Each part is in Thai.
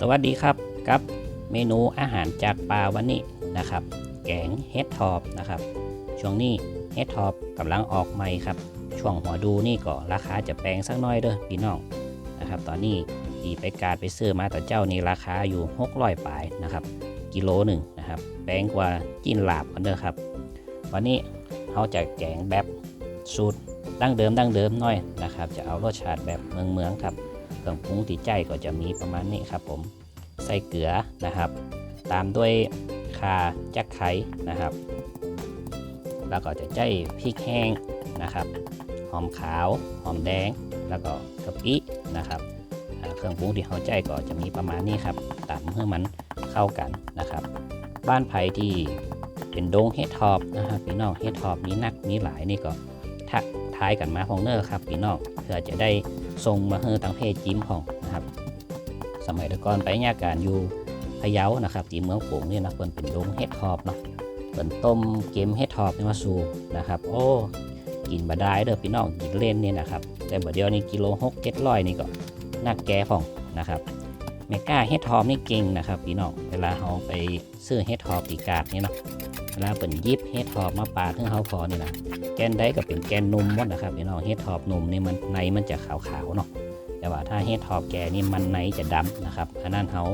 สวัสดีครับกับเมนูอาหารจากปลาวันนี้นะครับ แกงเฮดทอบนะครับ ช่วงนี้เฮดทอบกำลังออกใหม่ครับ ช่วงหัวดูนี่ก็ราคาจะแพงสักน้อยเด้อพี่น้องนะครับ ตอนนี้ที่ไปการไปซื้อมาต่อเจ้านี่ราคาอยู่600ปลายนะครับ กิโลหนึ่งนะครับแพงกว่าจิ้นลาบกันเด้อครับ วันนี้เขาจะแกงแบบสูตรดั้งเดิมดั้งเดิมน่อยนะครับ จะเอารสชาติแบบเมืองเมืองครับ เครื่องปรุงที่ใจก็จะมีประมาณนี้ครับผมใส่เกลือนะครับ ตามด้วยข่าจักไข่นะครับ แล้วก็จะใจพริกแห้งนะครับหอมขาวหอมแดง แล้วก็กะปินะครับเครื่องปรุงที่เขาใจก็จะมีประมาณนี้ครับตามเพื่อมันเข้ากันนะครับ บ้านไผ่ที่เป็นดงเฮดทอบนะครับพี่น้องเฮดทอบมีนักมีหลายนี่ก็ทัก ท้ายกันมาพองเนอร์ครับพี่น้องเพื่อจะได้ส่งมาเฮอทางเพจจิ้มของนะครับ สมัยตะกอนไปยาการอยู่พะเยานะครับที่เมืองโป่งนี่นะเพิ่นเป็นดงเฮ็ดทอบเนาะเพิ่นต้มเกมเฮ็ดทอบนี่มาสู่นะครับ โอ้กินบาได้เด้อพี่น้องกินเล่นนี่นะครับ แต่บัดเดียวนี่กิโลหกเจ็ดร้อยนี่ก็น่าแก่ของนะครับเมก้าเฮ็ดทอบนี่เก่งนะครับพี่น้องเวลาเราไปซื้อเฮ็ดทอบตีกาดนี่เนาะ เวลาเปิ่นยิบเฮ็ดทอบมาปาดให้เขาพอนี่นะแกนได้ก็เป็นแกนนุ่มหมดนะครับพี่น้องเฮ็ดทอบนุ่มนี่มันในมันจะขาวๆเนาะแต่ว่าถ้าเฮ็ดทอบแก่นี่มันในจะดำนะครับอันนั้นเขา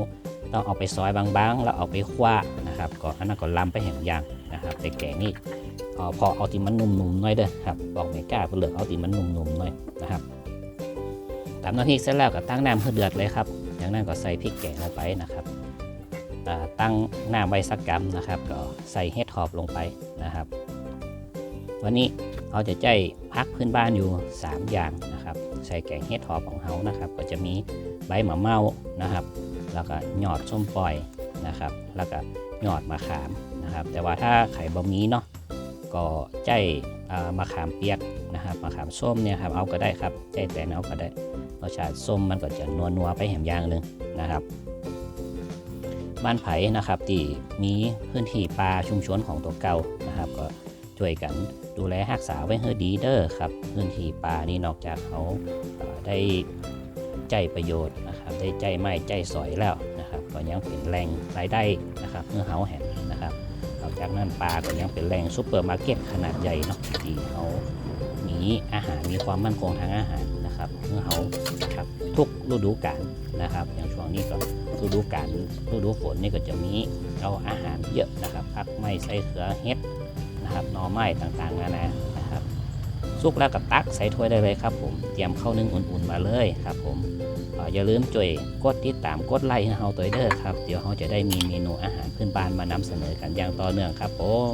ต้องเอาไปซอยบางๆ แล้วเอาไปคว้านะครับก็อันนั้นก็ลำไปแห่งยางนะครับแต่แกงนี่เอพอเอาที่มันนุ่มๆหน่อยเด้อครับบอกไม่กล้าเลือกเอาที่มันนุ่มๆหน่อยนะครับตามน้ำพริกเสร็จแล้วก็ตั้งน้ำเพื่อเดือดเลยครับจากนั้นก็ใส่พริกแกงลงไปนะครับ ตั้งหน้ำไว้สักกำนะครับ ก็ใส่เฮดทอบลงไปนะครับ วันนี้เราจะใจพักพื้นบ้านอยู่ 3 อย่างนะครับ ใส่แกงเฮดทอบของเขานะครับ ก็จะมีใบหมาเมานะครับ แล้วก็หยอดส้มปล่อยนะครับ แล้วก็หยอดมะขามนะครับ แต่ว่าถ้าไข่บะหมี่เนาะก็ใจมะขามเปียกนะครับมะขามส้มเนี่ยครับเอาก็ได้ครับใจแต่เอาก็ได้รสชาติส้มมันก็จะนัวนัวๆไปแหมอย่างหนึ่งนะครับ บ้านไผ่นะครับที่มีพื้นที่ป่าชุมชนของตัวเก่านะครับ ก็ช่วยกันดูแลรักษาไว้ให้ดีเด้อครับ พื้นที่ป่านี่นอกจากเขาได้ใจประโยชน์นะครับ ได้ใจไม้ใจสอยแล้วนะครับ ก็ยังเป็นแหล่งรายได้นะครับเมื่อเฮาแห่งนะครับนอกจากนั้นป่าก็ยังเป็นแหล่งซูเปอร์มาร์เก็ตขนาดใหญ่เนาะที่เขามีอาหารมีความมั่นคงทางอาหาร นะครับเมื่อเขาครับทุกฤดูกาลนะครับ อย่างช่วงนี้ก็ฤดูกาลฤดูฝนนี่ก็จะมีเอาอาหารเยอะนะครับผักไม้ใส่เขือเห็ดนะครับหน่อไม้ต่างๆนานานะครับสุกแล้วก็ตักใส่ถ้วยได้เลยครับผมเตรียมข้าวนึ่งอุ่นๆมาเลยครับผมอย่าลืมจ่วยกดติดตามกดไลค์ให้เราตัวเด้อครับเดี๋ยวเราจะได้มีเมนูอาหารพื้นบ้านมานำเสนอกันอย่างต่อเนื่องครับผม